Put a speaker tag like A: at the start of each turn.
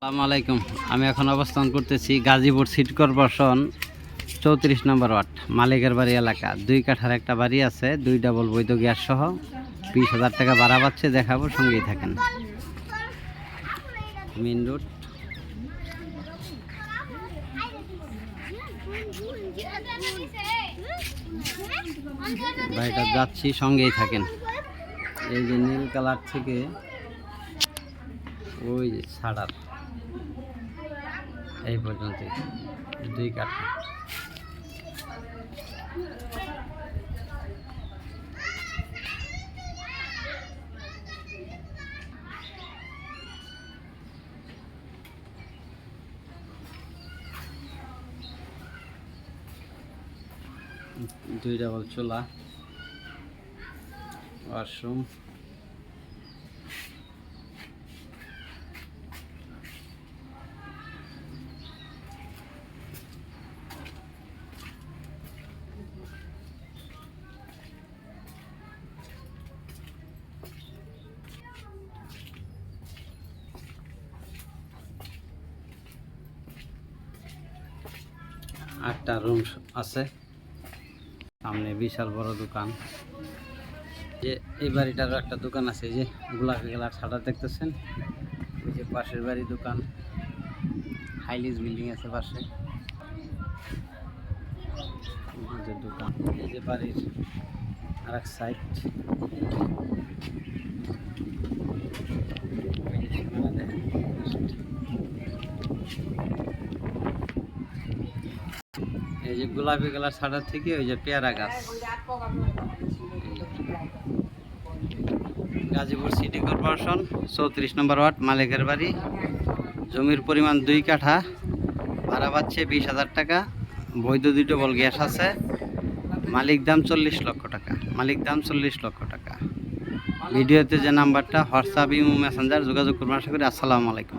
A: আসসালামু আলাইকুম। আমি এখন অবস্থান করতেছি গাজীপুর সিটি কর্পোরেশন চৌত্রিশ নম্বর ওয়ার্ড, মালিকের বাড়ি এলাকা। দুই কাঠার একটা বাড়ি আছে, দুই ডাবল বৈধ গ্যাস সহ। বিশ হাজার টাকা ভাড়া পাচ্ছে, দেখাবো, সঙ্গেই থাকেন। Main road. বাড়িটা যাচ্ছি, সঙ্গেই থাকেন। এই যে নীল কালার থেকে ওই ছাড়ার। এই পর্যন্ত দুই কাঠা। দুই ডাবল চুলা ওয়াশরুম আটটা রুম আছে। সামনে বিশাল বড় দোকান। যে এই বাড়িটারও একটা দোকান আছে যে গোলাপি কালার ছাড়া দেখতেছেন? এই যে পাশের বাড়ি দোকান। হাইলিস বিল্ডিং আছে পাশে। দোকান, এই যে বাড়ির আর এক সাইড যে গোলাপি কালার ছাড়ার থেকে ওই যে পেয়ারা গাছ। গাজীপুর সিটি কর্পোরেশন, চৌত্রিশ নম্বর ওয়ার্ড, মালিকের বাড়ি। জমির পরিমাণ দুই কাঠা। ভাড়া পাচ্ছে বিশ হাজার টাকা। বৈধ দুটো বল গ্যাস আছে। মালিক দাম চল্লিশ লক্ষ টাকা। মালিক দাম চল্লিশ লক্ষ টাকা। ভিডিওতে যে নাম্বারটা, হোয়াটসঅ্যাপ, ইমো, মেসেঞ্জার যোগাযোগ করবেন আশা করি। আসসালামু আলাইকুম।